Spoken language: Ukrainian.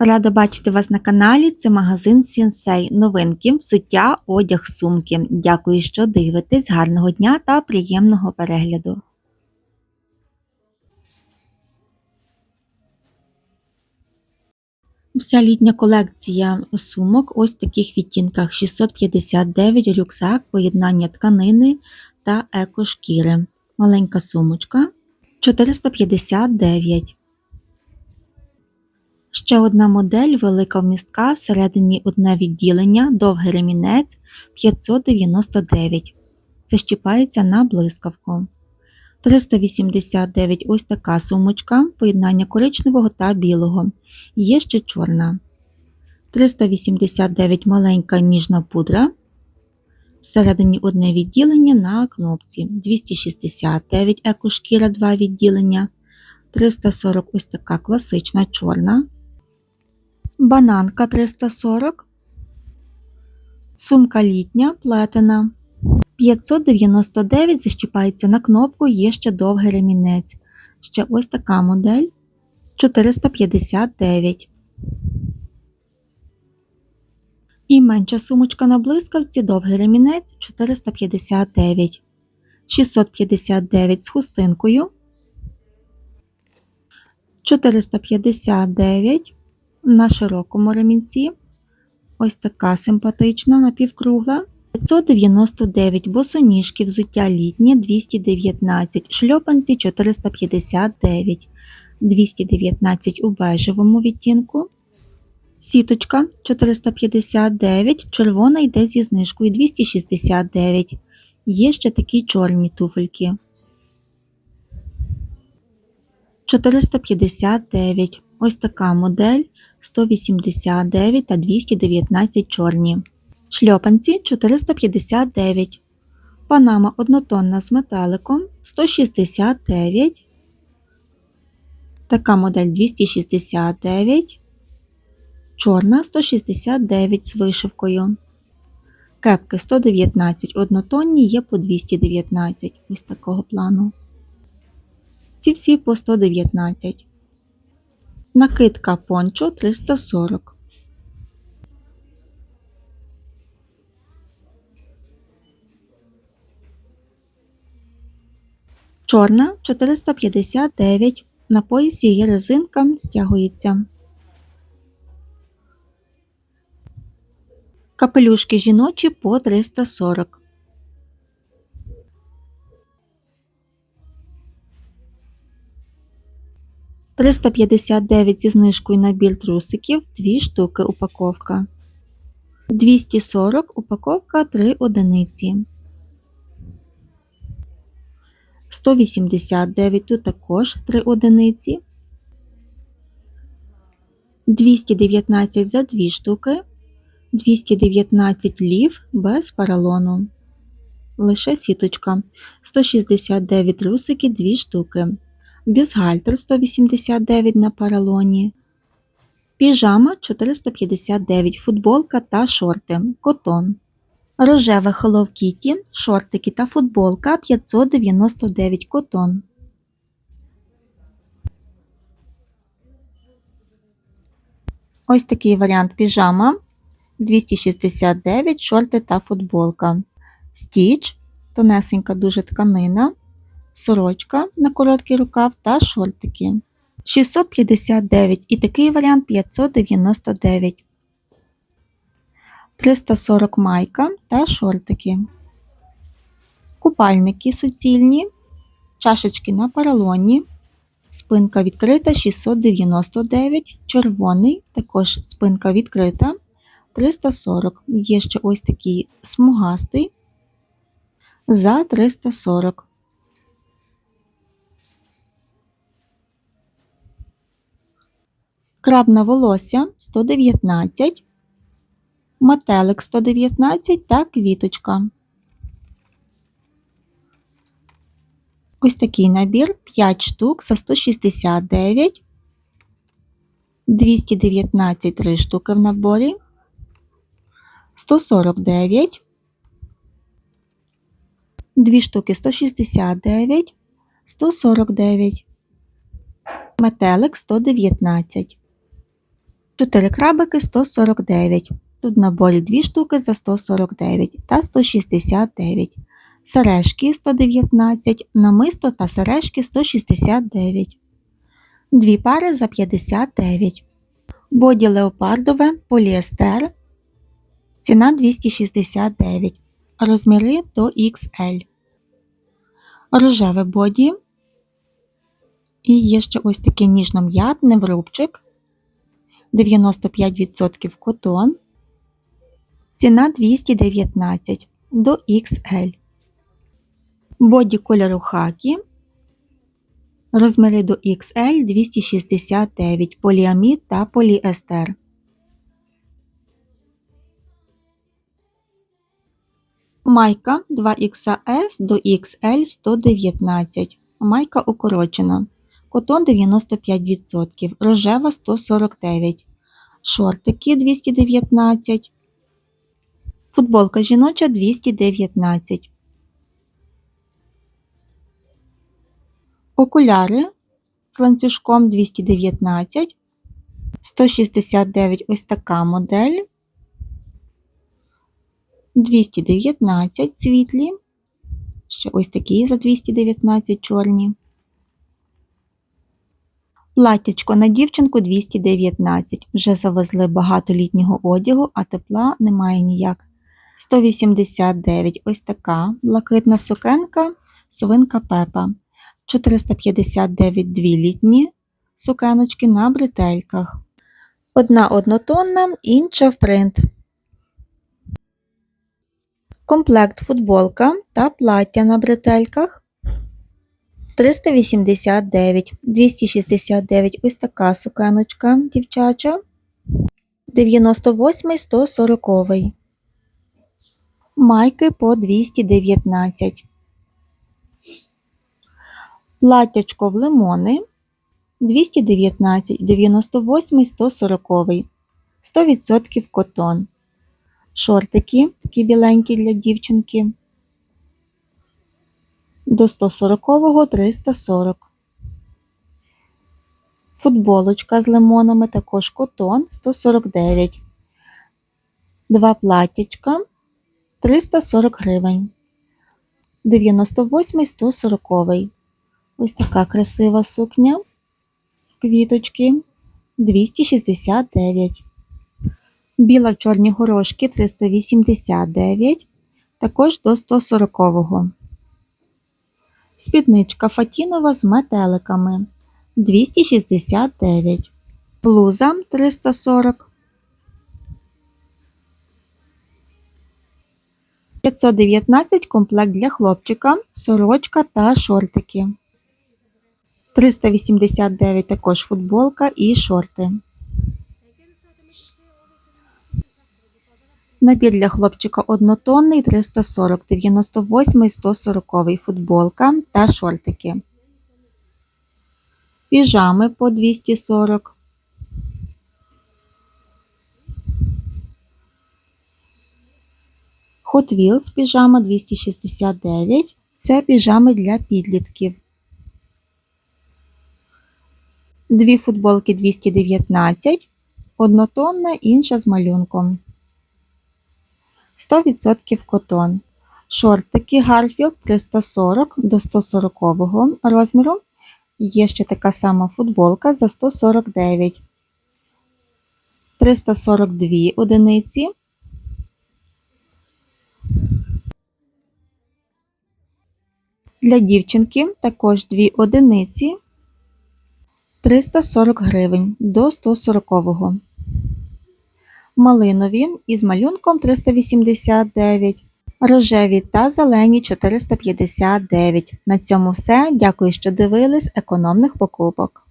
Рада бачити вас на каналі. Це магазин Сінсей. Новинки, взуття, одяг, сумки. Дякую, що дивитесь. Гарного дня та приємного перегляду. Вся літня колекція сумок ось в таких відтінках 659 рюкзак, поєднання тканини та екошкіри. Маленька сумочка 459. Ще одна модель велика вмістка, всередині одне відділення, довгий ремінець 599. Защіпається на блискавку. 389 ось така сумочка, поєднання коричневого та білого. Є ще чорна. 389 маленька ніжна пудра. Всередині одне відділення на кнопці. 269 екошкіра 2 відділення. 340 ось така класична чорна. Бананка 340. Сумка літня плетена. 599 защіпається на кнопку, є ще довгий ремінець. Ще ось така модель 459. І менша сумочка на блискавці, довгий ремінець 459. 659 з хустинкою. 459 на широкому ремінці. Ось така симпатична напівкругла. 599 босоніжки, взуття літнє 219, шльопанці 459, 219 у бежевому відтінку. Сіточка 459, червона йде зі знижкою 269. Є ще такі чорні туфельки. 459. Ось така модель 189 та 219 чорні. Шльопанці 459. Панама однотонна з метеликом 169. Така модель 269. Чорна 169 з вишивкою. Кепки 119 однотонні є по 219 ось такого плану. Ці всі по 119. Накидка пончо 340. Чорна 459. На поясі є резинка, стягується. Капелюшки жіночі по 340. Триста п'ятдесят дев'ять зі знижкою набір трусиків, дві штуки упаковка. 240 упаковка 3 одиниці. 189 тут також 3 одиниці. 219 за 2 штуки. 219 лів без паралону. Лише сіточка. 169 трусики 2 штуки. Бюстгальтер 189 на паралоні. Піжама 459 футболка та шорти. Котон. Рожеве Kitty, шортики та футболка 599 котон. Ось такий варіант піжама 269 шорти та футболка. Стіч, тонесенька дуже тканина, сорочка на короткий рукав та шортики. 659 і такий варіант 599. 340 майка та шортики. Купальники суцільні, чашечки на поролоні, спинка відкрита 699, червоний, також спинка відкрита 340. Є ще ось такий смугастий за 340. Краб волосся 119 метелик 119 та квіточка. Ось такий набір 5 штук за 169, 219 3 штуки в наборі, 149, 2 штуки 169, 149, метелик 119. 4 крабики 149. Тут в наборі 2 штуки за 149 та 169. Сережки 119, намисто та сережки 169. Дві пари за 59. Боді леопардове поліестер. Ціна 269. Розміри до XL. Рожеве боді. І є ще ось такий ніжно-м'ятний врубчик. 95% котон. Ціна 219 до XL. Боді кольору хакі. Розміри до XL 269 поліамід та поліестер. Майка 2XS до XL 119. Майка укорочена. Котон 95%, рожева 149, шортики 219, футболка жіноча 219. Окуляри з ланцюжком 219, 169 ось така модель, 219 світлі, ще ось такі за 219 чорні. Платтячко на дівчинку 219. Вже завезли багато літнього одягу, а тепла немає ніяк. 189 ось така блакитна сукенка, свинка пепа. 459 дві літні сукеночки на бретельках. Одна однотонна, інша в принт. Комплект футболка та плаття на бретельках. 389, 269 ось така сукеночка дівчача. 98 140. Майки по 219. Платтячко в лимони 219, 98 140. 100% котон. Шортики такі біленькі для дівчинки до 140-го 340. Футболочка з лимонами, також котон 149. Два платтячка 340 гривень. 98 140. Ось така красива сукня. Квіточки 269. Біла в чорні горошки 389. Також до 140-го. Спідничка фатінова з метеликами 269. Блуза 340. 519 комплект для хлопчика, сорочка та шортики. 389 також футболка і шорти. Набір для хлопчика однотонний 340, 98, 140 футболка та шортики. Піжами по 240. Hot Wheels піжама 269. Це піжами для підлітків. Дві футболки 219, однотонна, інша з малюнком. 100% котон. Шортики Garfield 340 до 140 розміру. Є ще така сама футболка за 149. 342 одиниці. Для дівчинки також 2 одиниці 340 гривень до 140. -го малинові із малюнком 389, рожеві та зелені 459. На цьому все. Дякую, що дивились економних покупок.